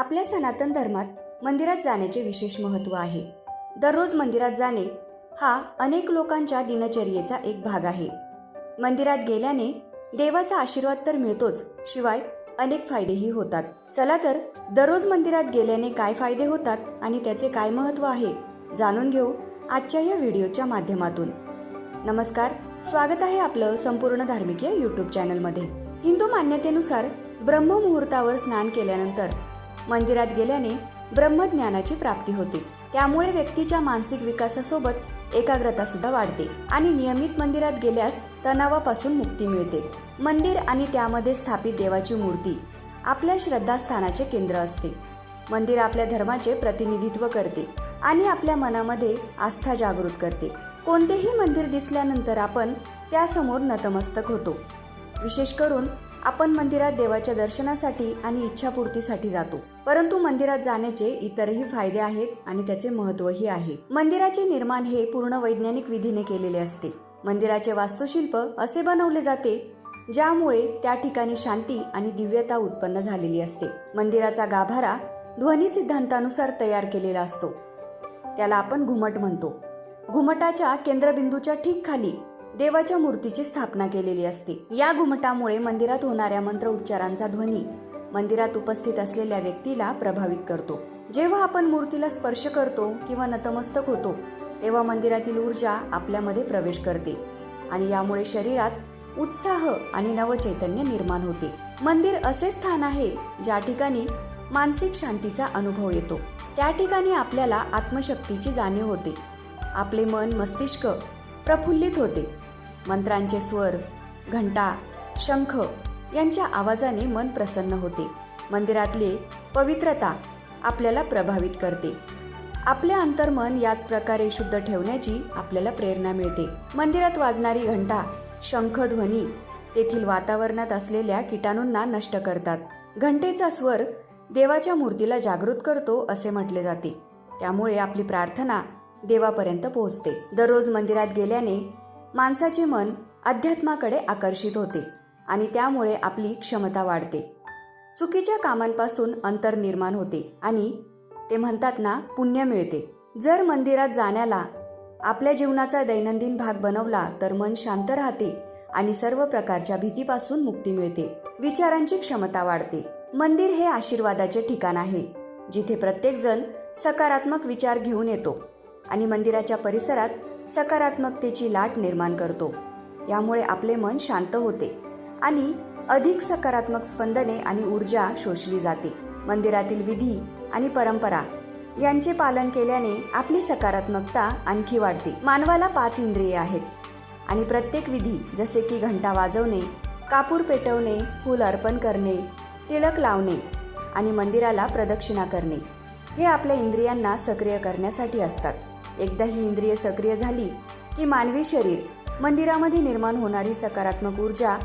आपल्या सनातन धर्मात मंदिरात जाण्याचे विशेष महत्त्व आहे. दररोज मंदिरात जाणे हा अनेक लोकांच्या दिनचर्येचा एक भाग आहे. मंदिरात गेल्याने देवाचा आशीर्वाद तर मिळतोच शिवाय अनेक फायदेही होतात. चला तर दररोज मंदिरात गेल्याने काय फायदे होतात आणि त्याचे काय महत्त्व आहे जाणून घेऊ आजच्या या व्हिडिओच्या माध्यमातून. नमस्कार स्वागत आहे आपलं संपूर्ण धार्मिक या यूट्यूब चॅनलमध्ये हिंदू मान्यतेनुसार ब्रह्ममुहूर्तावर स्नान केल्यानंतर मंदिरात गेल्याने ब्रह्मज्ञानाची प्राप्ती होते. त्यामुळे व्यक्तीच्या मानसिक विकासासोबत एकाग्रता सुद्धा वाढते आणि नियमित मंदिरात गेल्यास तणावापासून मुक्ती मिळते. मंदिर आणि त्यामध्ये स्थापित देवाची मूर्ती आपल्या श्रद्धास्थानाचे केंद्र असते. मंदिर आपल्या धर्माचे प्रतिनिधित्व करते आणि आपल्या मनामध्ये आस्था जागृत करते. कोणतेही मंदिर दिसल्यानंतर आपण त्यासमोर नतमस्तक होतो. विशेष करून आपण मंदिरात देवाच्या दर्शनासाठी आणि इच्छापूर्तीसाठी जातो. परंतु मंदिरात जाण्याचे इतरही फायदे आहेत आणि त्याचे महत्वही आहे. मंदिराचे निर्माण हे पूर्ण वैज्ञानिक विधीने केलेले असते. मंदिराचे वास्तुशिल्प असे बनवले जाते ज्यामुळे त्या ठिकाणी शांती आणि दिव्यता उत्पन्न झालेली असते. मंदिराचा गाभारा ध्वनी सिद्धांतानुसार तयार केलेला असतो. त्याला आपण घुमट म्हणतो. घुमटाच्या केंद्रबिंदूच्या ठीक खाली देवाच्या मूर्तीची स्थापना केलेली असते. या घुमटामुळे मंदिरात होणाऱ्या मंत्र उच्चारांचा ध्वनी मंदिरात उपस्थित असलेल्या व्यक्तीला प्रभावित करतो. जेव्हा आपण मूर्तीला स्पर्श करतो किंवा नतमस्तक होतो तेव्हा मंदिरातील ऊर्जा आपल्यामध्ये प्रवेश करते आणि यामुळे शरीरात उत्साह आणि नवचैतन्य निर्माण होते. मंदिर असे स्थान आहे ज्या ठिकाणी मानसिक शांतीचा अनुभव येतो. त्या ठिकाणी आपल्याला आत्मशक्तीची जाणीव होते. आपले मन मस्तिष्क प्रफुल्लित होते. मंत्रांचे स्वर घंटा शंख यांच्या आवाजाने मन प्रसन्न होते. मंदिरातले पवित्रता आपल्याला प्रभावित करते. आपले अंतर्मन याच प्रकारे शुद्ध ठेवण्याची आपल्याला प्रेरणा मिळते. मंदिरात वाजणारी घंटा शंख ध्वनी तेथील वातावरणात असलेल्या किटाणूंना नष्ट करतात. घंटेचा स्वर देवाच्या मूर्तीला जागृत करतो असे म्हटले जाते. त्यामुळे आपली प्रार्थना देवापर्यंत पोहोचते. दररोज मंदिरात गेल्याने माणसाचे मन अध्यात्माकडे आकर्षित होते आणि त्यामुळे आपली क्षमता वाढते. चुकीच्या कामांपासून अंतर निर्माण होते आणि ते म्हणतात ना पुण्य मिळते. जर मंदिरात जाण्याला आपल्या जीवनाचा दैनंदिन भाग बनवला तर मन शांत राहते आणि सर्व प्रकारच्या भीतीपासून मुक्ती मिळते. विचारांची क्षमता वाढते. मंदिर हे आशीर्वादाचे ठिकाण आहे जिथे प्रत्येकजण सकारात्मक विचार घेऊन येतो. आणि मंदिराच्या परिसरात सकारात्मकतेची लाट निर्माण करतो. यामुळे आपले मन शांत होते आणि अधिक सकारात्मक स्पंदने आणि ऊर्जा शोषली जाते. मंदिरातील विधी आणि परंपरा यांचे पालन केल्याने आपली सकारात्मकता आणखी वाढते. मानवाला पाच इंद्रिये आहेत आणि प्रत्येक विधी जसे की घंटा वाजवणे कापूर पेटवणे फूल अर्पण करणे तिलक लावणे आणि मंदिराला प्रदक्षिणा करणे हे आपल्या इंद्रियांना सक्रिय करण्यासाठी असतात. एकदा ही इंद्रिय सक्रिय झाली की मानवी शरीर मंदिरामध्ये निर्माण होणारी सकारात्मक ऊर्जा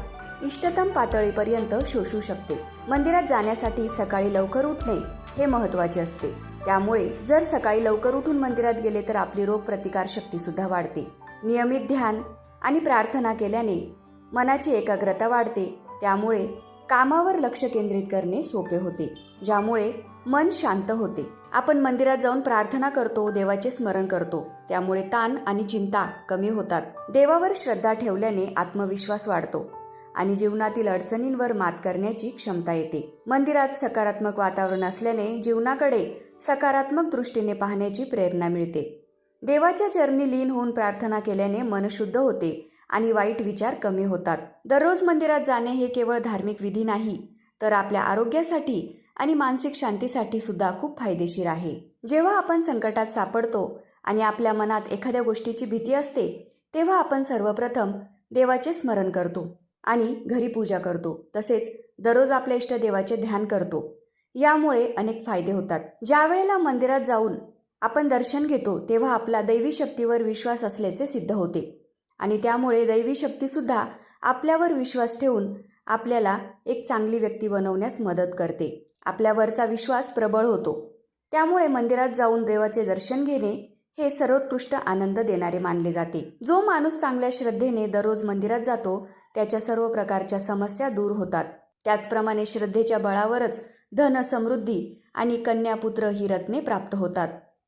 इष्टतम पातळीपर्यंत शोषू शकते. मंदिरात जाण्यासाठी सकाळी लवकर उठणे हे महत्त्वाचे असते. त्यामुळे जर सकाळी लवकर उठून मंदिरात गेले तर आपली रोग प्रतिकार शक्ती सुद्धा वाढते. नियमित ध्यान आणि प्रार्थना केल्याने मनाची एकाग्रता वाढते. त्यामुळे कामावर लक्ष केंद्रित करणे सोपे होते. ज्यामुळे मन शांत होते. आपण मंदिरात जाऊन प्रार्थना करतो देवाचे स्मरण करतो. त्यामुळे ताण आणि चिंता कमी होतात. देवावर श्रद्धा ठेवल्याने आत्मविश्वास वाढतो आणि जीवनातील अडचणींवर मात करण्याची क्षमता येते. मंदिरात सकारात्मक वातावरण असल्याने जीवनाकडे सकारात्मक दृष्टीने पाहण्याची प्रेरणा मिळते. देवाच्या चरणी लीन होऊन प्रार्थना केल्याने मन शुद्ध होते आणि वाईट विचार कमी होतात. दररोज मंदिरात जाणे हे केवळ धार्मिक विधी नाही तर आपल्या आरोग्यासाठी आणि मानसिक शांतीसाठी सुद्धा खूप फायदेशीर आहे. जेव्हा आपण संकटात सापडतो आणि आपल्या मनात एखाद्या गोष्टीची भीती असते तेव्हा आपण सर्वप्रथम देवाचे स्मरण करतो आणि घरी पूजा करतो. तसेच दररोज आपल्या इष्टदेवाचे ध्यान करतो. यामुळे अनेक फायदे होतात. ज्या वेळेला मंदिरात जाऊन आपण दर्शन घेतो तेव्हा आपला दैवी शक्तीवर विश्वास असल्याचे सिद्ध होते. आणि त्यामुळे दैवी शक्तीसुद्धा आपल्यावर विश्वास ठेवून आपल्याला एक चांगली व्यक्ती बनवण्यास मदत करते. आपल्यावरचा विश्वास प्रबळ होतो. त्यामुळे मंदिरात जाऊन देवाचे दर्शन घेणे हे सर्वोत्कृष्ट आनंद देणारे मानले जाते. जो माणूस चांगल्या श्रद्धेने दररोज मंदिरात जातो त्याच्या सर्व प्रकारच्या समस्या दूर होतात. त्याचप्रमाणे श्रद्धेच्या बळावरच धन समृद्धी आणि कन्यापुत्र ही रत्ने प्राप्त होतात.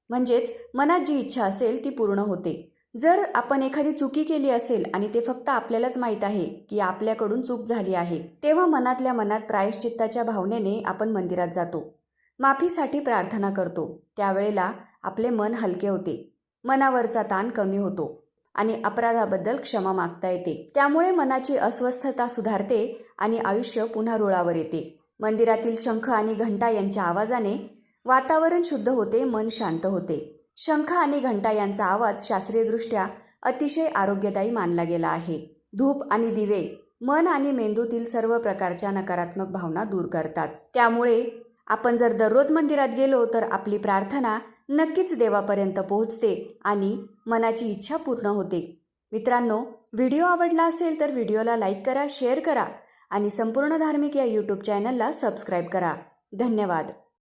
म्हणजेच मनात जी इच्छा असेल ती पूर्ण होते. जर आपण एखादी चुकी केली असेल आणि ते फक्त आपल्यालाच माहीत आहे की आपल्याकडून चूक झाली आहे तेव्हा मनातल्या मनात प्रायश्चित्ताच्या भावनेने आपण मंदिरात जातो. माफीसाठी प्रार्थना करतो. त्यावेळेला आपले मन हलके होते. मनावरचा ताण कमी होतो आणि अपराधाबद्दल क्षमा मागता येते. त्यामुळे मनाची अस्वस्थता सुधारते आणि आयुष्य पुन्हा रुळावर येते. मंदिरातील शंख आणि घंटा यांच्या आवाजाने वातावरण शुद्ध होते मन शांत होते. शंख आणि घंटा यांचा आवाज शास्त्रीयदृष्ट्या अतिशय आरोग्यदायी मानला गेला आहे. धूप आणि दिवे मन आणि मेंदूतील सर्व प्रकारच्या नकारात्मक भावना दूर करतात. त्यामुळे आपण जर दररोज मंदिरात गेलो तर आपली प्रार्थना नक्कीच देवापर्यंत पोहोचते आणि मनाची इच्छा पूर्ण होते. मित्रांनो व्हिडिओ आवडला असेल तर व्हिडिओला लाईक करा शेअर करा आणि संपूर्ण धार्मिक या यूट्यूब चॅनलला सबस्क्राईब करा. धन्यवाद.